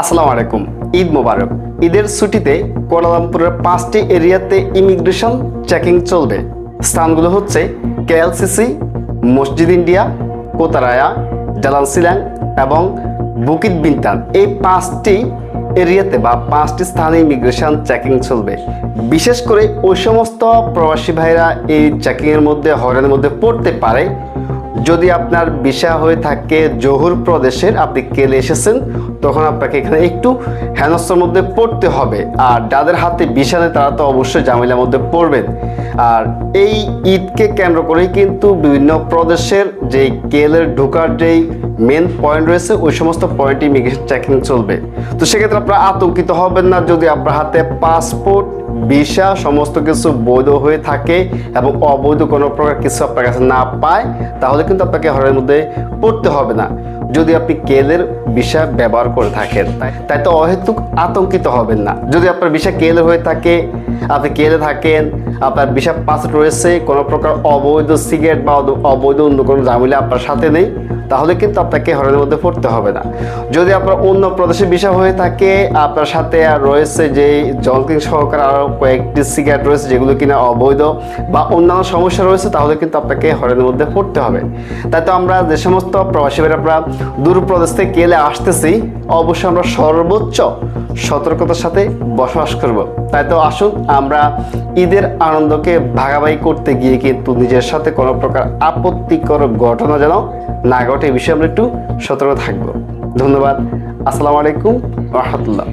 আসসালামু আলাইকুম, ঈদ মোবারক। ঈদের ছুটিতে কোয়ালালামপুরের পাঁচটি এরিয়াতে ইমিগ্রেশন চেকিং চলবে। স্থানগুলো হচ্ছে কেএলসিসি, মসজিদ ইন্ডিয়া, কোতারায়া, জালাল সিলাং এবং বুকিত বিনতান। এই পাঁচটি এরিয়াতে বা পাঁচটি স্থানে ইমিগ্রেশন চেকিং চলবে। বিশেষ করে ওই সমস্ত প্রবাসী ভাইরা এই চেকিংয়ের মধ্যে হরের মধ্যে পড়তে পারে। যদি আপনার বিষয় হয়ে থাকে জহুর প্রদেশের, আপনি কেলে এসেছেন তখন আপনাকে এখানে একটু হেনস্থার মধ্যে পড়তে হবে। আর যাদের হাতে বিষা নেই তারা তো অবশ্যই জামিলার মধ্যে পড়বেন। আর এই ঈদকে কেন্দ্র করেই কিন্তু বিভিন্ন প্রদেশের যে কেলের ঢোকার যেই মেন পয়েন্ট রয়েছে, ওই সমস্ত পয়েন্টে ইমিগ্রেশন চেকিং চলবে। তো সেক্ষেত্রে আপনারা আতঙ্কিত হবেন না যদি আপনার হাতে পাসপোর্ট ভিসা সমস্ত কিছু বৈধ হয়ে থাকে এবং অবৈধ কোনো প্রকার কিছু আপনার কাছে না পায়, তাহলে কিন্তু আপনাকে হরের মধ্যে পড়তে হবে না। যদি আপনি কেলের বিষা ব্যবহার করে থাকেন, তাই তো অহেতুক আতঙ্কিত হবেন না। যদি আপনার বিষা কেলের হয়ে থাকে, আপনি কেলে থাকেন আপনার ভিসা পাস রয়েছে, কোনো প্রকার অবৈধ সিগারেট বা অবৈধ অন্য কোনো জামিলা আপনার সাথে নেই, তাহলে কিন্তু আপনাকে হরের মধ্যে পড়তে হবে না। যদি আপনার অন্য প্রদেশে বিষয় হয়ে থাকে, আপনার সাথে আর রয়েছে যে জলকিং সহকারে আরও কয়েকটি সিগারেট রয়েছে, যেগুলো কিনা অবৈধ বা অন্যান্য সমস্যা রয়েছে, তাহলে কিন্তু আপনাকে হরের মধ্যে পড়তে হবে। তাই তো আমরা যে সমস্ত প্রবাসী আমরা দূর প্রদেশ থেকে কেলে আসতেছি, অবশ্যই আমরা সর্বোচ্চ সতর্কতার সাথে বসবাস করব। তাই তো আসুন, আমরা ঈদের আনন্দকে ভাগাভাগি করতে গিয়ে কিন্তু নিজের সাথে কোনো প্রকার আপত্তিকর ঘটনা যেন না ঘটে বিষয়ে আমরা একটু সতর্ক থাকব। ধন্যবাদ। আসসালামু আলাইকুম, রহমতুল্লাহ।